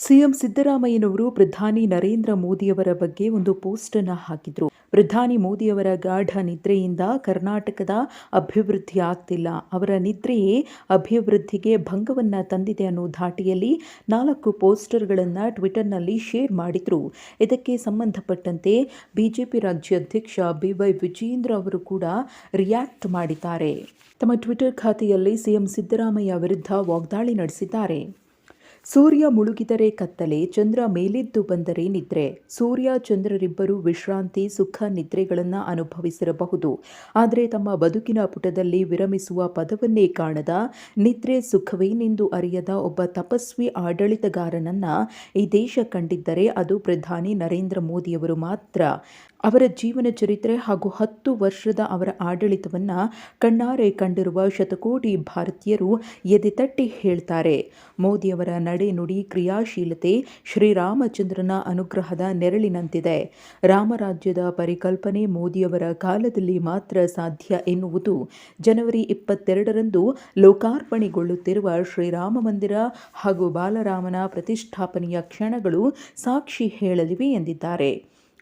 CM ಸಿದ್ದರಾಮಯ್ಯನವರು ಪ್ರಧಾನಿ ನರೇಂದ್ರ ಮೋದಿಯವರ ಬಗ್ಗೆ ಒಂದು ಪೋಸ್ಟ್ ಅನ್ನು ಹಾಕಿದ್ರು. ಪ್ರಧಾನಿ ಮೋದಿಯವರ ಗಾಢ ನಿದ್ರೆಯಿಂದ ಕರ್ನಾಟಕದ ಅಭಿವೃದ್ಧಿ ಆಗ್ತಿಲ್ಲ. ಅವರ ನಿದ್ರೆಯೇ ಅಭಿವೃದ್ಧಿಗೆ ಭಂಗವನ್ನ ತಂದಿದೆ ಅನ್ನೋ ಧಾಟಿಯಲ್ಲಿ ನಾಲ್ಕು ಪೋಸ್ಟರ್ಗಳನ್ನು ಟ್ವಿಟರ್ನಲ್ಲಿ ಶೇರ್ ಮಾಡಿದ್ರು. ಇದಕ್ಕೆ ಸಂಬಂಧಪಟ್ಟಂತೆ ಬಿಜೆಪಿ ರಾಜ್ಯಾಧ್ಯಕ್ಷ ಬಿವೈ ವಿಜೇಂದ್ರ ಅವರು ಕೂಡ ರಿಯಾಕ್ಟ್ ಮಾಡಿದ್ದಾರೆ. ತಮ್ಮ ಟ್ವಿಟರ್ ಖಾತೆಯಲ್ಲಿ ಸಿಎಂ ಸಿದ್ದರಾಮಯ್ಯ ವಿರುದ್ಧ ವಾಗ್ದಾಳಿ ನಡೆಸಿದ್ದಾರೆ. ಸೂರ್ಯ ಮುಳುಗಿದರೆ ಕತ್ತಲೆ, ಚಂದ್ರ ಮೇಲೆದ್ದು ಬಂದರೆ ನಿದ್ರೆ. ಸೂರ್ಯ, ಚಂದ್ರರಿಬ್ಬರು ವಿಶ್ರಾಂತಿ, ಸುಖ, ನಿದ್ರೆಗಳನ್ನು ಅನುಭವಿಸಿರಬಹುದು. ಆದರೆ ತಮ್ಮ ಬದುಕಿನ ಪುಟದಲ್ಲಿ ವಿರಮಿಸುವ ಪದವನ್ನೇ ಕಾಣದ, ನಿದ್ರೆ ಸುಖವೇನೆಂದು ಅರಿಯದ ಒಬ್ಬ ತಪಸ್ವಿ ಆಡಳಿತಗಾರನನ್ನ ಈ ದೇಶ ಕಂಡಿದ್ದರೆ ಅದು ಪ್ರಧಾನಿ ನರೇಂದ್ರ ಮೋದಿಯವರು ಮಾತ್ರ. ಅವರ ಜೀವನ ಚರಿತ್ರೆ ಹಾಗೂ ಹತ್ತು ವರ್ಷದ ಅವರ ಆಡಳಿತವನ್ನು ಕಣ್ಣಾರೆ ಕಂಡಿರುವ ಶತಕೋಟಿ ಭಾರತೀಯರು ಎದೆತಟ್ಟಿ ಹೇಳ್ತಾರೆ. ಮೋದಿಯವರ ನಡೆ ನುಡಿ ಕ್ರಿಯಾಶೀಲತೆ ಶ್ರೀರಾಮಚಂದ್ರನ ಅನುಗ್ರಹದ ನೆರಳಿನಂತಿದೆ. ರಾಮರಾಜ್ಯದ ಪರಿಕಲ್ಪನೆ ಮೋದಿಯವರ ಕಾಲದಲ್ಲಿ ಮಾತ್ರ ಸಾಧ್ಯ ಎನ್ನುವುದು ಜನವರಿ ಇಪ್ಪತ್ತೆರಡರಂದು ಲೋಕಾರ್ಪಣೆಗೊಳ್ಳುತ್ತಿರುವ ಶ್ರೀರಾಮ ಮಂದಿರ ಹಾಗೂ ಬಾಲರಾಮನ ಪ್ರತಿಷ್ಠಾಪನೆಯ ಕ್ಷಣಗಳು ಸಾಕ್ಷಿ ಹೇಳಲಿವೆ ಎಂದಿದ್ದಾರೆ.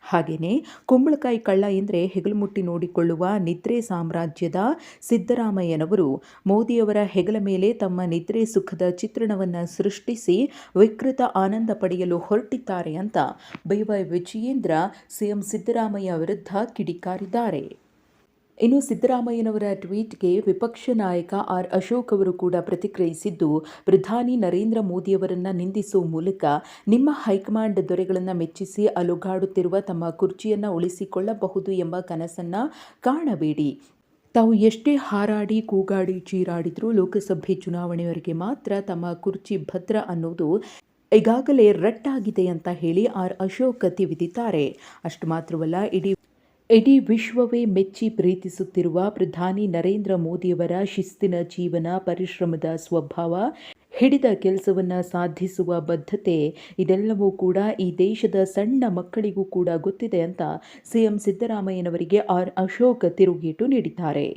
ಹಾಗೆಯೇ ಕುಂಬಳಕಾಯಿ ಕಳ್ಳ ಎಂದರೆ ಹೆಗಲುಮುಟ್ಟಿ ನೋಡಿಕೊಳ್ಳುವ ನಿದ್ರೆ ಸಾಮ್ರಾಜ್ಯದ ಸಿದ್ದರಾಮಯ್ಯನವರು. ಮೋದಿಯವರ ಹೆಗಲ ಮೇಲೆ ತಮ್ಮ ನಿದ್ರೆ ಸುಖದ ಚಿತ್ರಣವನ್ನು ಸೃಷ್ಟಿಸಿ ವಿಕೃತ ಆನಂದ ಪಡೆಯಲು ಹೊರಟಿದ್ದಾರೆ ಅಂತ ಬೈವೈ ವಿಜಯೇಂದ್ರ ಸಿಎಂ ಸಿದ್ದರಾಮಯ್ಯ ವಿರುದ್ಧ ಕಿಡಿಕಾರಿದ್ದಾರೆ. ಇನ್ನು ಸಿದ್ದರಾಮಯ್ಯನವರ ಟ್ವೀಟ್ಗೆ ವಿಪಕ್ಷ ನಾಯಕ ಆರ್ ಅಶೋಕ್ ಅವರು ಕೂಡ ಪ್ರತಿಕ್ರಿಯಿಸಿದ್ದು, ಪ್ರಧಾನಿ ನರೇಂದ್ರ ಮೋದಿಯವರನ್ನು ನಿಂದಿಸುವ ಮೂಲಕ ನಿಮ್ಮ ಹೈಕಮಾಂಡ್ ದೊರೆಗಳನ್ನು ಮೆಚ್ಚಿಸಿ ಅಲುಗಾಡುತ್ತಿರುವ ತಮ್ಮ ಕುರ್ಚಿಯನ್ನು ಉಳಿಸಿಕೊಳ್ಳಬಹುದು ಎಂಬ ಕನಸನ್ನ ಕಾಣಬೇಡಿ. ತಾವು ಎಷ್ಟೇ ಹಾರಾಡಿ, ಕೂಗಾಡಿ, ಚೀರಾಡಿದರೂ ಲೋಕಸಭೆ ಚುನಾವಣೆಯವರೆಗೆ ಮಾತ್ರ ತಮ್ಮ ಕುರ್ಚಿ ಭದ್ರ ಅನ್ನೋದು ಈಗಾಗಲೇ ರಟ್ಟಾಗಿದೆ ಅಂತ ಹೇಳಿ ಆರ್ ಅಶೋಕ್ ತಿವಿದಿದ್ದಾರೆ ಅಷ್ಟು ಮಾತ್ರವಲ್ಲ, ಇಡೀ ಇಡೀ ವಿಶ್ವವೇ ಮೆಚ್ಚಿ ಪ್ರೀತಿಸುತ್ತಿರುವ ಪ್ರಧಾನಿ ನರೇಂದ್ರ ಮೋದಿಯವರ ಶಿಸ್ತಿನ ಜೀವನ ಪರಿಶ್ರಮದ ಸ್ವಭಾವ, ಹಿಡಿದ ಕೆಲಸವನ್ನು ಸಾಧಿಸುವ ಬದ್ಧತೆ, ಇದೆಲ್ಲವೂ ಕೂಡ ಈ ದೇಶದ ಸಣ್ಣ ಮಕ್ಕಳಿಗೂ ಕೂಡ ಗೊತ್ತಿದೆ ಅಂತ ಸಿಎಂ ಸಿದ್ದರಾಮಯ್ಯನವರಿಗೆ ಆರ್ ಅಶೋಕ್ ತಿರುಗೇಟು ನೀಡಿದ್ದಾರೆ.